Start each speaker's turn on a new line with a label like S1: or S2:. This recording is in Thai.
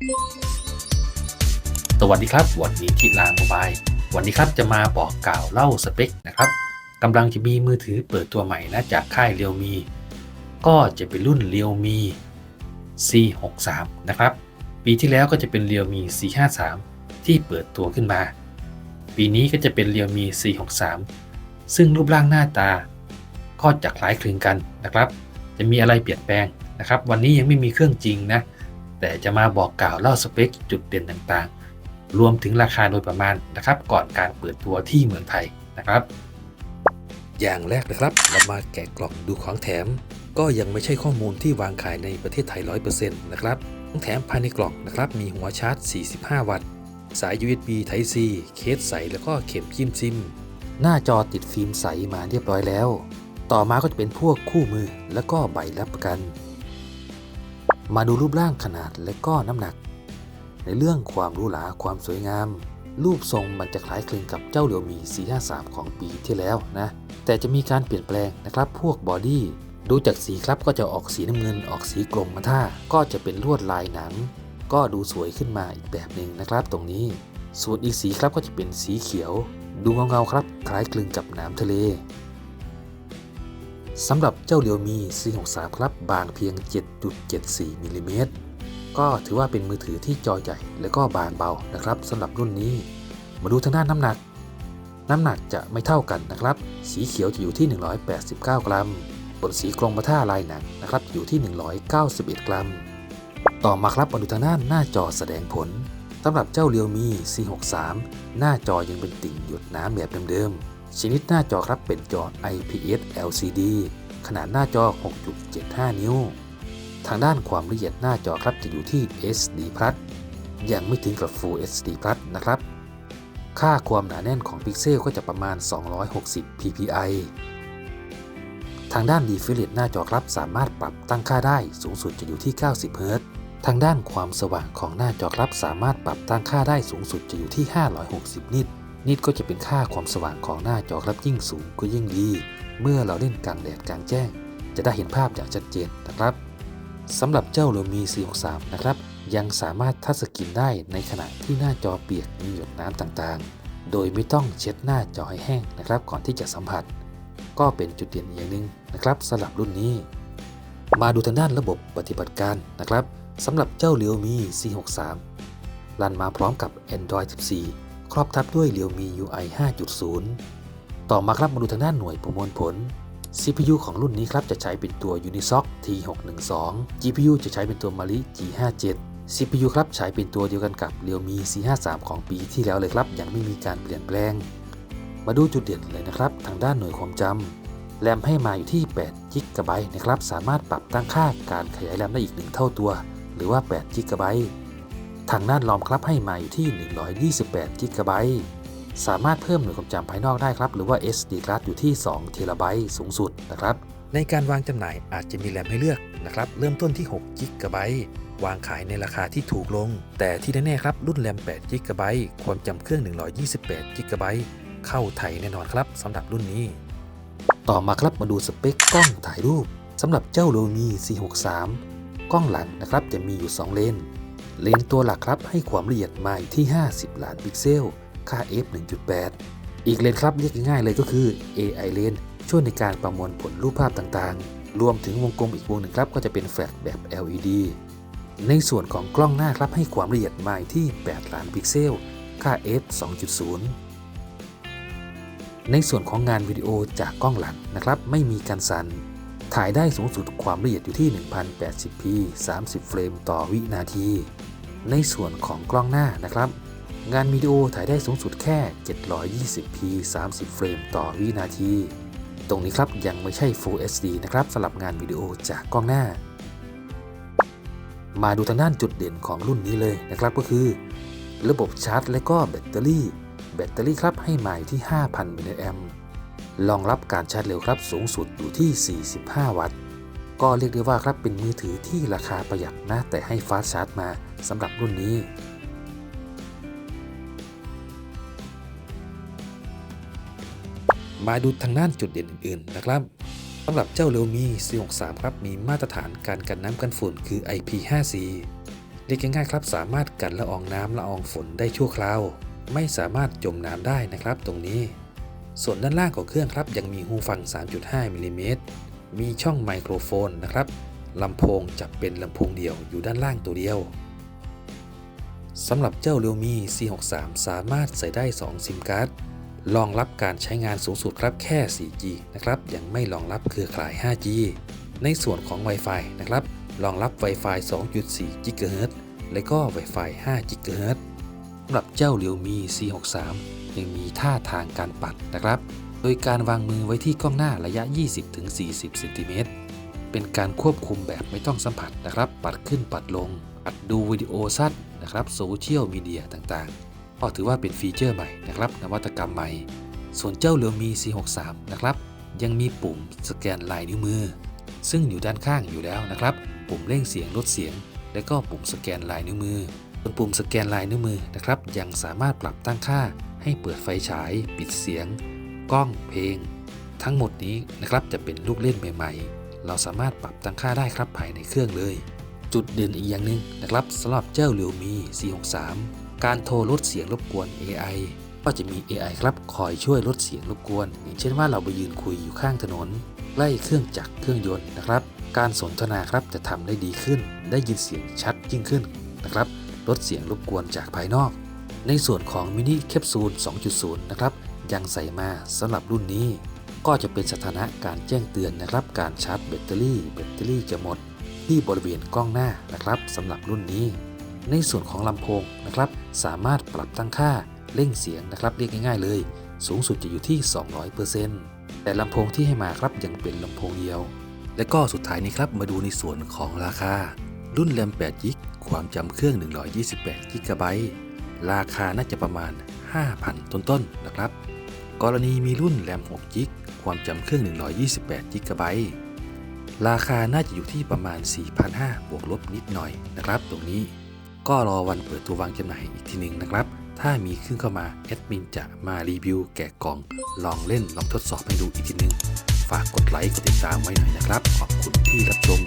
S1: สวัสดีครับ วันนี้ที่ลานโมบาย วันนี้ครับจะมาบอกกล่าวเล่าสเปคนะครับกำลังจะมีมือถือเปิดตัวใหม่นะจากค่ายเรียวมี ก็จะเป็นรุ่นเรียวมี C63 นะครับ ปีที่แล้วก็จะเป็นเรียวมี C53 ที่เปิดตัวขึ้นมา ปีนี้ก็จะเป็นเรียวมี C63 ซึ่งรูปร่างหน้าตา ก็จะคล้ายคลึงกันนะครับ จะมีอะไรเปลี่ยนแปลงนะครับ วันนี้ยังไม่มีเครื่องจริงนะ แต่จะมาบอกกล่าวเล่าสเปคจุดเด่นต่างๆ รวมถึงราคาโดยประมาณนะครับ ก่อนการเปิดตัวที่เมืองไทยนะครับ
S2: อย่างแรกนะครับเรามาแกะกล่องดูของแถม ก็ยังไม่ใช่ข้อมูลที่วางขายในประเทศไทย 100%นะครับของแถมภายในกล่องนะครับมีหัวชาร์จ 45 วัตต์ สาย USB Type C เคสใสแล้วก็เข็มจิ้มซิม หน้าจอติดฟิล์มใสมาเรียบร้อยแล้ว ต่อมาก็จะเป็นพวกคู่มือแล้วก็ใบรับประกัน มาดูรูปร่างขนาดและก็น้ำหนัก ในเรื่องความรูหราความสวยงาม รูปทรงมันจะคล้ายคลึงกับเจ้าเหลียวมี453 ของปีที่แล้วนะ แต่จะมีการเปลี่ยนแปลงนะครับพวกบอดี้ดูจากสีครับก็จะออกสีน้ำเงินออกสีกรมมาท่าก็จะเป็นลวดลายหนัง ก็ดูสวยขึ้นมาอีกแบบหนึ่งนะครับตรงนี้ ส่วนอีกสีครับก็จะเป็นสีเขียว ดูเงาๆครับ คล้ายคลึงกับน้ำทะเล สำหรับเจ้าเหลียวมี C63 ครับบางเพียง 7.74มิลลิเมตรก็ถือว่าเป็นมือถือที่จอใหญ่ และก็บางเบานะครับสำหรับรุ่นนี้ มาดูทางด้านน้ำหนัก น้ำหนักจะไม่เท่ากันนะครับ สีเขียวจะอยู่ที่ 189 กรัมบนสีกรมท่าลายหนังนะครับอยู่ที่ 191 กรัม ต่อมาครับมาดูทางด้านหน้าจอแสดงผลสำหรับเจ้าเรียวมี C63 หน้าจอยังเป็นติ่งหยดน้ำแบบเดิมๆ ชนิดหน้าจอครับเป็นจอ IPS LCD ขนาดหน้าจอ 6.75 นิ้ว ทางด้านความละเอียดหน้าจอครับจะอยู่ที่ SD Plus ยังไม่ถึงกับ Full HD Plus นะครับ ค่าความหนาแน่นของพิกเซลก็จะประมาณ 260 ppi ทางด้าน Refresh หน้าจอครับสามารถปรับตั้งค่าได้สูงสุดจะอยู่ที่ 90 Hz ทางด้านความสว่างของหน้าจอครับสามารถปรับตั้งค่าได้สูงสุดจะอยู่ที่ 560 นิต นิตก็จะเป็นค่าความสว่างของหน้าจอครับยิ่งสูงก็ยิ่งดี เมื่อเราเล่นกลางแดดกลางแจ้ง จะได้เห็นภาพอย่างชัดเจนนะครับสำหรับเจ้า Realme C63 นะครับ ยังสามารถทัชสกรีนได้ในขณะที่หน้าจอเปียกมีหยดน้ำต่างๆ โดยไม่ต้องเช็ดหน้าจอให้แห้งนะครับ ก่อนที่จะสัมผัส ก็เป็นจุดเด่นอย่างหนึ่งนะครับสำหรับรุ่นนี้ มาดูทางด้านระบบปฏิบัติการนะครับสำหรับเจ้า Realme C63 รันมาพร้อมกับ Android 14 รอบทับด้วย Realme UI 5.0 ต่อมาครับมาดูทางด้านหน่วยประมวลผล CPU ของรุ่นนี้ครับจะใช้เป็นตัว Unisoc T612 GPU จะใช้เป็นตัว Mali G57 CPU ครับใช้เป็นตัวเดียวกันกับ Realme C53 ของปีที่แล้วเลยครับ ยังไม่มีการเปลี่ยนแปลง มาดูจุดเด่นเลยนะครับ ทางด้านหน่วยความจำแรมให้มาอยู่ที่8 g b นะครับ สามารถปรับตั้งค่าการขยายแรมได้อีก 1 เท่าตัว หรือว่า8 g b ทางด้านรอมครับให้มาอยู่ที่ 128 g b สามารถเพิ่มหน่วยความจำภายนอกได้ครับ หรือว่า SD card อยู่ที่2 t b สูงสุดนะครับ ในการวางจำหน่ายอาจจะมีแรมให้เลือกนะครับ เริ่มต้นที่6 g b วางขายในราคาที่ถูกลง แต่ที่แน่ๆครับ รุ่นแรม8 g b ความจำเครื่อง 128 g b เข้าไทยแน่นอนครับสำหรับรุ่นนี้ ต่อมาครับมาดูสเปคกล้องถ่ายรูปสำหรับเจ้า Realme C63 กล้องหลังนะครับจะมีอยู่ 2 เลน เลนตัวหลักครับให้ความละเอียดมาอยู่ที่ 50 ล้านพิกเซล ค่า f 1.8 อีกเลนครับเรียกง่ายๆเลยก็คือ AI เลนช่วยในการประมวลผลรูปภาพต่างๆ รวมถึงวงกลมอีกวงหนึ่งครับก็จะเป็นแฟลชแบบ LED ในส่วนของกล้องหน้าครับให้ความละเอียดมาอยู่ที่ 8 ล้านพิกเซล ค่า f 2.0 ในส่วนของงานวิดีโอจากกล้องหลังนะครับไม่มีการสั่นถ่ายได้สูงสุดความละเอียดอยู่ที่ 1080p 30 เฟรมต่อวินาที ในส่วนของกล้องหน้านะครับ งานวิดีโอถ่ายได้สูงสุดแค่ 720p 30 เฟรมต่อวินาที ตรงนี้ครับยังไม่ใช่ Full HD นะครับสำหรับงานวิดีโอจากกล้องหน้า มาดูทางด้านจุดเด่นของรุ่นนี้เลยนะครับก็คือ ระบบชาร์จ และก็แบตเตอรี่ แบตเตอรี่ครับให้มาอยู่ที่ 5,000มิลลิแอมรองรับการชาร์จเร็วครับสูงสุดอยู่ที่ 45 วัตต์ ก็เรียกได้ว่าครับเป็นมือถือที่ราคาประหยัดนะ แต่ให้ฟาสชาร์จมาสำหรับรุ่นนี้มาดูทางด้านจุดเด่นอื่นๆนะครับสำหรับเจ้า Realme C63 ครับมีมาตรฐานการกันน้ำกันฝุ่นคือ IP54 เรียกง่ายๆครับ สามารถกันละอองน้ำละอองฝนได้ชั่วคราว ไม่สามารถจมน้ำได้นะครับตรงนี้ ส่วนด้านล่างของเครื่องครับยังมีหูฟัง 3.5มิลลิเมตร มีช่องไมโครโฟนนะครับลำโพงจะเป็นลำโพงเดี่ยวอยู่ด้านล่างตัวเดียวสำหรับเจ้า Realme C63 สามารถใส่ได้ 2 ซิมการ์ดรองรับการใช้งานสูงสุดครับแค่ 4G นะครับยังไม่รองรับเครือข่าย 5G ในส่วนของ Wi-Fi นะครับรองรับ Wi-Fi 2.4 GHz และก็ Wi-Fi 5 GHz สำหรับเจ้า Realme C63 ยังมีท่าทางการปัดนะครับ โดยการวางมือไว้ที่กล้องหน้าระยะ 20-40 เซนติเมตร เป็นการควบคุมแบบไม่ต้องสัมผัสนะครับ ปัดขึ้นปัดลงปัดดูวิดีโอสั้นนะครับโซเชียลมีเดียต่างๆ ก็ถือว่าเป็นฟีเจอร์ใหม่นะครับ นวัตกรรมใหม่ ส่วนเจ้า Realme C63 นะครับ ยังมีปุ่มสแกนลายนิ้วมือ ซึ่งอยู่ด้านข้างอยู่แล้วนะครับ ปุ่มเร่งเสียงลดเสียง และก็ปุ่มสแกนลายนิ้วมือส่วนปุ่มสแกนลายนิ้วมือนะครับ ยังสามารถปรับตั้งค่าให้เปิดไฟฉาย ปิดเสียง กล้องเพลง ทั้งหมดนี้นะครับจะเป็นลูกเล่นใหม่ๆ เราสามารถปรับตั้งค่าได้ครับภายในเครื่องเลย จุดเด่นอีกอย่างหนึ่งนะครับสำหรับเจ้า Realme C63 การโทรลดเสียงรบกวน AI ก็จะมี AI ครับคอยช่วยลดเสียงรบกวน อย่างเช่นว่าเราไปยืนคุยอยู่ข้างถนนใกล้เครื่องจักรเครื่องยนต์นะครับ การสนทนาครับจะทำได้ดีขึ้น ได้ยินเสียงชัดยิ่งขึ้นนะครับลดเสียงรบกวนจากภายนอก ในส่วนของมินิแคปซูล 2.0 นะครับ ยังใส่มาสำหรับรุ่นนี้ ก็จะเป็นสถานะการแจ้งเตือนนะครับ การชาร์จแบตเตอรี่แบตเตอรี่จะหมด ที่บริเวณกล้องหน้านะครับสำหรับรุ่นนี้ ในส่วนของลำโพงนะครับ สามารถปรับตั้งค่าเร่งเสียงนะครับเรียกง่ายๆเลย สูงสุดจะอยู่ที่ 200%แต่ลำโพงที่ให้มาครับยังเป็นลำโพงเดียว และก็สุดท้ายนี้ครับมาดูในส่วนของราคา รุ่นแรม8 g b ความจำเครื่อง 128 g b ราคาน่าจะประมาณ 5,000 ต้นๆนะครับ กรณีมีรุ่นแรม6 g b ความจำเครื่อง 128 g b ราคาน่าจะอยู่ที่ประมาณ 4,500 บวกลบนิดหน่อยนะครับ ตรงนี้ก็รอวันเปิดตัววางจำหน่ายอีกทีหนึ่งนะครับ ถ้ามีขึ้นเข้ามาแอดมินจะมารีวิวแกะกล่อง ลองเล่นลองทดสอบให้ดูอีกทีหนึ่งฝากกดไลค์กดติดตามไว้หน่อยนะครับ ขอบคุณที่รับชม